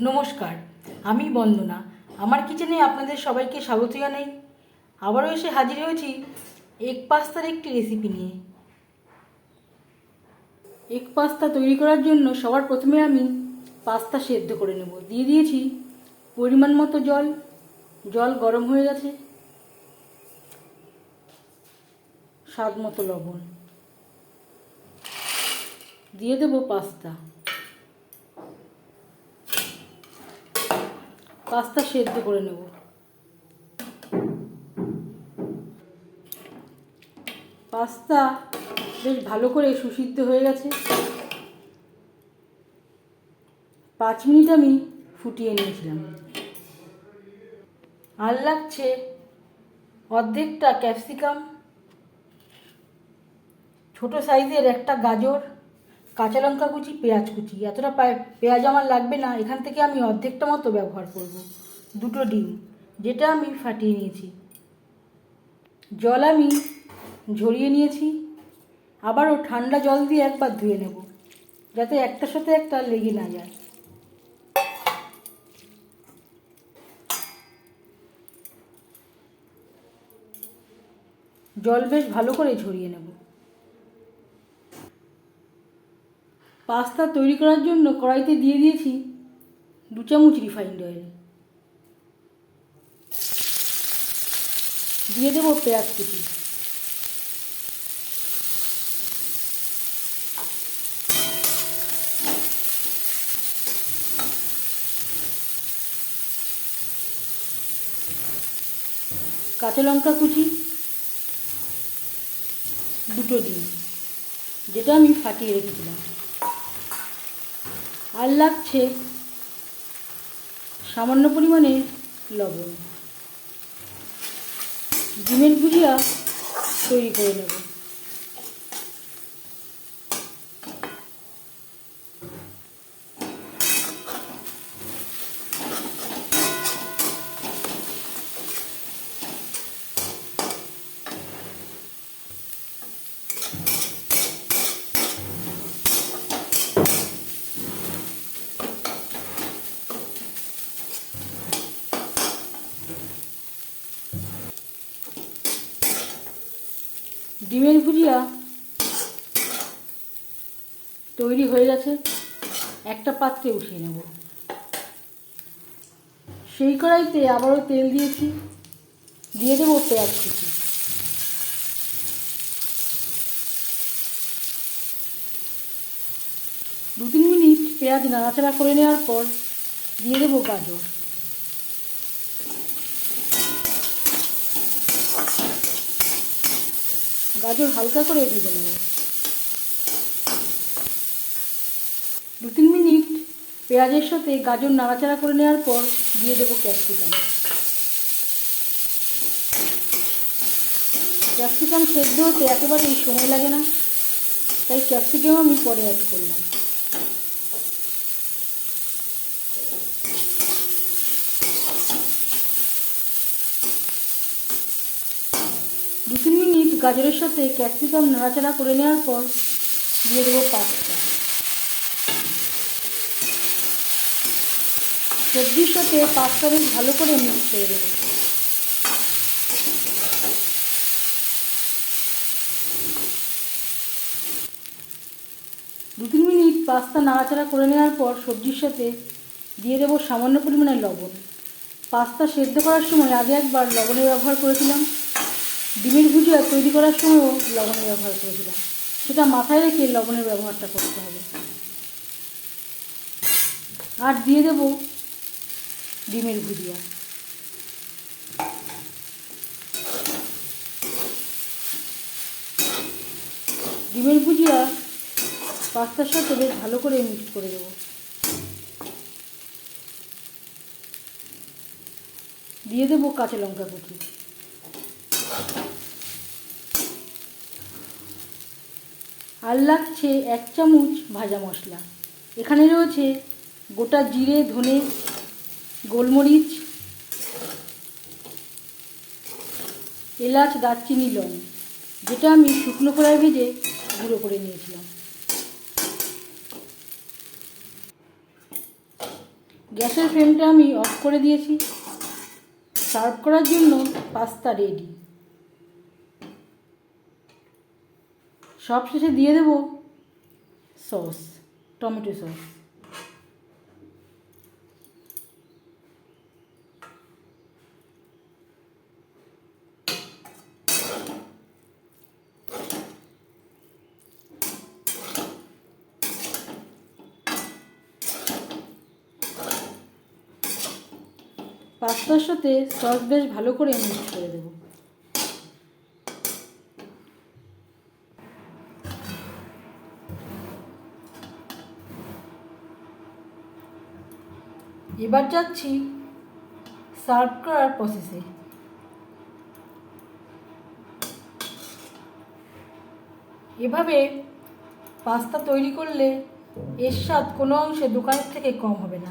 নমস্কার, আমি বন্দনা। আমার কিচেনে আপনাদের সবাইকে স্বাগত জানাই। আবারও এসে হাজির হয়েছি এগ পাস্তার একটি রেসিপি নিয়ে। এগ পাস্তা তৈরি করার জন্য সবার প্রথমে আমি পাস্তা সেদ্ধ করে নেব। দিয়ে দিয়েছি পরিমাণ মতো জল। জল গরম হয়ে গেছে। স্বাদ মতো লবণ। দিয়ে দেবো পাস্তা। পাস্তা সেদ্ধ করে নেব। পাস্তা বেশ ভালো করে সুসিদ্ধ হয়ে গেছে। পাঁচ মিনিট আমি ফুটিয়ে নিয়েছিলাম। আর লাগছে অর্ধেকটা ক্যাপসিকাম, ছোট সাইজের একটা গাজর। কাঁচা লঙ্কা কুচি, পেঁয়াজ কুচি। এতটা পেঁয়াজ আমার লাগবে না, এখান থেকে আমি অর্ধেকটা মতো ব্যবহার করব। দুটো ডিম, যেটা আমি ফাটিয়ে নিয়েছি। জল আমি ঝরিয়ে নিয়েছি। আবারও ঠান্ডা জল দিয়ে একবার ধুয়ে নেব, যাতে একটার সাথে একটা লেগে না যায়। জল বেশ ভালো করে ঝরিয়ে নেব। পাস্তা তৈরি করার জন্য কড়াইতে দিয়ে দিয়েছি দু চামচ রিফাইন্ড অয়েল। দিয়ে দেবো পেঁয়াজ কুচি। কাঁচা লঙ্কা কুচি। দুটো ডিম, যেটা আমি ফাটিয়ে রেখেছিলাম। আর লাগছে সামান্য পরিমাণে লবণ। ডিমের ভুজিয়া তৈরি করে নেব। ডিমের ভুজিয়া তৈরি হয়ে গেছে, একটা পাত্রে উঠিয়ে নেব। সেই কড়াইতে আবারও তেল দিয়েছি, দিয়ে দেবো পেঁয়াজ কুচি। দু তিন মিনিট পেঁয়াজ নাড়াচাড়া করে নেওয়ার পর দিয়ে দেবো গাজর। গাজর হালকা করে ভেজে নেব। দু তিন মিনিট পেঁয়াজের সাথে গাজর নাড়াচাড়া করে নেওয়ার পর দিয়ে দেবো ক্যাপসিকাম। ক্যাপসিকাম সেদ্ধ হতে একেবারেই সময় লাগে না, তাই ক্যাপসিকাম আমি পরে অ্যাড করলাম দু তিন মিনিট গাজরের সাথে ক্যাপসিকাম নাড়াচাড়া করে নেওয়ার পর দিয়ে দেবো পাস্তা সবজির সাথে পাস্তা বেশ ভালো করে মিক্স করে দেবো। দু তিন মিনিট পাস্তা নাড়াচাড়া করে নেওয়ার পর সবজির সাথে দিয়ে দেবো সামান্য পরিমাণে লবণ। পাস্তা সেদ্ধ করার সময় আগে একবার লবণের ব্যবহার করেছিলাম। ডিমের ভুজিয়া তৈরি করার সময়ও লবণের ব্যবহার করেছিলাম। সেটা মাথায় রেখে লবণের ব্যবহারটা করতে হবে। আর দিয়ে দেব ডিমের ভুজিয়া। ডিমের ভুজিয়া পাস্তার সাথে বেশ ভালো করে মিক্স করে দেবো। দিয়ে দেবো কাঁচা লঙ্কা কুচি। আর লাগছে এক চামচ ভাজা মশলা। এখানে রয়েছে গোটা জিরে, ধনে, গোলমরিচ, এলাচ, দারচিনি, লং, যেটা আমি শুকনো কড়াই ভেজে গুঁড়ো করে নিয়েছিলাম। গ্যাসের ফ্লেমটা আমি অফ করে দিয়েছি। সার্ভ করার জন্য পাস্তা রেডি। সব শেষে দিয়ে দেব সস, টমেটো সস। পাস্তার সাথে সস বেশ ভালো করে মিক্স করে দেবো। এবার যাচ্ছি সার্ভ করার প্রসেসে এভাবে পাস্তা তৈরি করলে এর স্বাদ কোনো অংশে দোকানের থেকে কম হবে না।